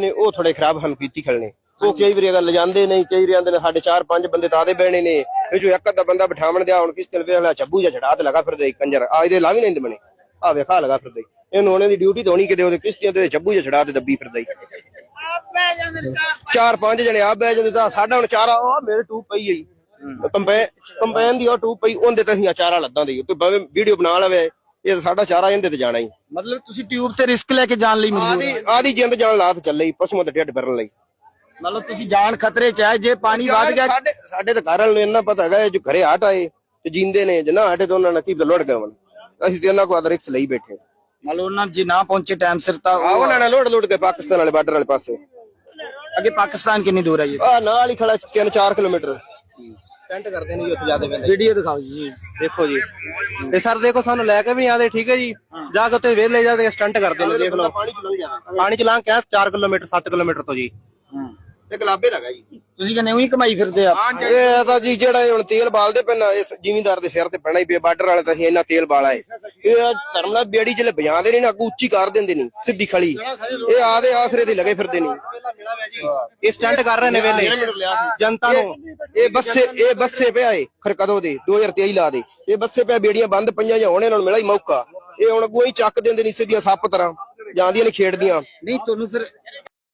ਨੇ ਉਹ ਥੋੜੇ ਖਰਾਬ ਹਨ ਪੀਤੀ ਖਲਨੇ। ਉਹ ਕਈ ਵਾਰੀ ਅਗਰ ਲਿਜਾਂਦੇ ਨਹੀਂ ਕਈ ਵਾਰੀ ਆਂਦੇ ਨੇ ਸਾਡੇ ਚਾਰ ਪੰਜ ਬੰਦੇ ਤਾਂ ਆਦੇ ਬਹਿਣੇ ਨੇ। ਇਹ ਜੋ ਇੱਕ ਅੱਧਾ ਬੰਦਾ ਬਿਠਾਵਣ ਦਿਆ ਹੁਣ ਕਿਸ ਤੇ ਵੇਖ ਲਿਆ ਚੱਬੂ ਜਾਂ ਛੜਾ ਤੇ ਲਗਾ ਫਿਰਦੇ ਕੰਜਰ। ਆ ਇਹਦੇ ਲਾ ਵੀ ਨਹੀਂ ਬਣੇ। ਆ ਵੇਖਾ ਲਗਾ ਫਿਰਦੇ ਇਹਨੂੰ ਉਹਨੇ ਦੀ ਡਿਊਟੀ ਤਾਂ ਹੋਣੀ ਕਿਤੇ ਉਹਦੇ ਕਿਸ਼ਤੀਆਂ ਤੇ ਚੱਬੂ ਜਾਂ ਛੜਾ ਤੇ ਦੱਬੀ ਫਿਰਦਾ। ਚਾਰ ਪੰਜ। ਜਣੇ ਆ ਬਹਿ ਜਾਂਦੇ ਤਾਂ ਸਾਡਾ ਹੁਣ ਚਾਰਾ ਆ ਮੇਰੇ ਟੂਬ ਪਈ ਆਈ ਕੰਪੈ ਕੰਪੈਨ ਦੀ ਉਹ ਟੂਬ ਪਈ ਉਹਦੇ ਤੇ ਅਸੀਂ ਚਾਰਾ ਲੱਦਾਂ ਦੇ। ਤੇ ਵੀਡੀਓ ਬਣਾ ਲਵੇ। ਇਹ ਸਾਡਾ ਚਾਰਾ ਇਹਦੇ ਤੇ ਜਾਣਾ ਹੀ। ਮਤਲਬ ਤੁਸੀਂ ਟਿਊਬ ਤੇ ਰਿਸਕ ਲੈ ਕੇ ਜਾਣ ਲਈ ਮਜਬੂਰ ਆਦੀ ਜਿੰਦ ਜਾਨ ਲਾਤ ਚੱਲੇ ਪਸ਼ੂਆਂ ਦੇ ਢਿੱਡ ਭਰਨ ਲਈ। ਮਤਲਬ ਤੁਸੀਂ ਜਾਨ ਖਤਰੇ ਚ ਹੈ ਜੇ ਪਾਣੀ ਵੱਧ ਗਿਆ ਸਾਡੇ ਸਾਡੇ ਤਾਂ ਘਰ ਨੂੰ ਇੰਨਾ ਪਤਾ ਹੈਗਾ ਇਹ ਜੋ ਘਰੇ ਹਟ ਆਏ ਤੇ ਜਿੰਦੇ ਨੇ ਜੇ ਨਾ ਹਟੇ ਤਾਂ ਉਹਨਾਂ ਨੇ ਕੀ ਲੁੱਟ ਗਏ ਅਸੀਂ ਤੇ ਇਹਨਾਂ ਕੋ ਅਦਰ ਰਿਕਸ ਲਈ ਬੈਠੇ। ਮਤਲਬ ਉਹਨਾਂ ਜੇ ਨਾ ਪਹੁੰਚੇ ਟਾਈਮ ਸਿਰ ਤਾਂ ਆ ਉਹ- ਉਹਨਾਂ ਨੇ ਲੁੱਟ ਲੁੱਟ ਕੇ ਪਾਕਿਸਤਾਨ ਵਾਲੇ ਬਾਰਡਰ ਵਾਲੇ ਪਾਸੇ। ਅੱਗੇ ਪਾਕਿਸਤਾਨ ਕਿੰਨੀ ਦੂਰ ਹੈ ਜੀ? ਆ ਨਾਲ ਹੀ ਖੜਾ 3-4 ਕਿਲੋਮੀਟਰ। ਸਟੰਟ ਕਰਦੇ ਨੇ ਜੀ ਉੱਥੇ ਜਾਂਦੇ ਵੇਲੇ ਵੀਡੀਓ ਦਿਖਾਓ ਜੀ। ਦੇਖੋ ਜੀ। ਤੇ ਸਰ ਦੇਖੋ ਸਾਨੂੰ ਲੈ ਕੇ ਵੀ ਨਹੀਂ ਆਦੇ ਠੀਕ ਹੈ ਜੀ? ਜਾ ਕੇ ਉੱਥੇ ਵੇਲੇ ਜਾ ਕੇ ਸਟੰਟ ਕਰਦੇ ਨੇ ਦੇਖ ਲਓ। ਪਾਣੀ ਚ ਲੰਘ ਜਾਂਦਾ ਪਾਣੀ ਚ ਲੰਘ ਕੇ 4 ਕਿਲੋਮੀਟਰ 7 ਕਿਲੋਮੀਟਰ ਤੋਂ ਜੀ। ਤੇ ਗਲਾਬੇ ਲਗਾ ਜੀ। ਤੁਸੀਂ ਕਹਿੰਦੇ ਉਹੀ ਕਮਾਈ ਫਿਰਦੇ ਆ। ਇਹ ਤਾਂ ਜੀ ਜਿਹੜਾ ਇਹ ਹੁਣ ਤੇਲ ਬਾਲਦੇ ਪੈਣਾ ਇਸ ਜ਼ਿਮੀਂਦਾਰ ਦੇ ਸਿਰ ਤੇ ਪੈਣਾ ਹੀ ਪਿਆ ਬਾਰਡਰ ਵਾਲੇ ਤਾਂ ਅਸੀਂ ਇੰਨਾ ਤੇਲ ਬਾਲਾ ਏ। ਇਹ ਧਰਮਲਾ ਬੇੜੀ ਜਿਹੜੇ ਵਜਾਉਂਦੇ ਨੇ ਨਾ ਅੱਗੋਂ ਉੱਚੀ ਕਰ ਦਿੰਦੇ ਨਹੀਂ ਸਿੱਧੀ ਖਲੀ। ਇਹ ਆਦੇ ਆਸਰੇ ਤੇ ਲਗੇ ਫਿਰਦੇ ਨਹੀਂ ਇਹ ਸਟੰਟ ਕਰ ਰਹੇ ਨੇ ਵੇਲੇ। ਜਨਤਾ ਨੂੰ। ਇਹ ਬੱਸੇ ਇਹ ਬੱਸੇ ਪਿਆ ਏ ਖਰਕਦੋ ਦੇ 2023 ਲਾ ਦੇ। ਇਹ ਬੱਸੇ ਪਿਆ ਬੇੜੀਆਂ ਬੰਦ ਪਈਆਂ ਜਾਂ ਹੁਣ ਇਹਨਾਂ ਨੂੰ ਮਿਲਾ ਹੀ ਮੌਕਾ। ਇਹ ਹੁਣ ਕੋਈ ਚੱਕ ਦਿੰਦੇ ਨਹੀਂ ਸਿੱਧੀਆਂ ਸੱਪ ਤਰ੍ਹਾਂ ਜਾਂਦੀਆਂ ਨੇ ਖੇਡਦੀਆਂ। ਨਹੀਂ ਤੁਹਾਨੂੰ ਫਿਰ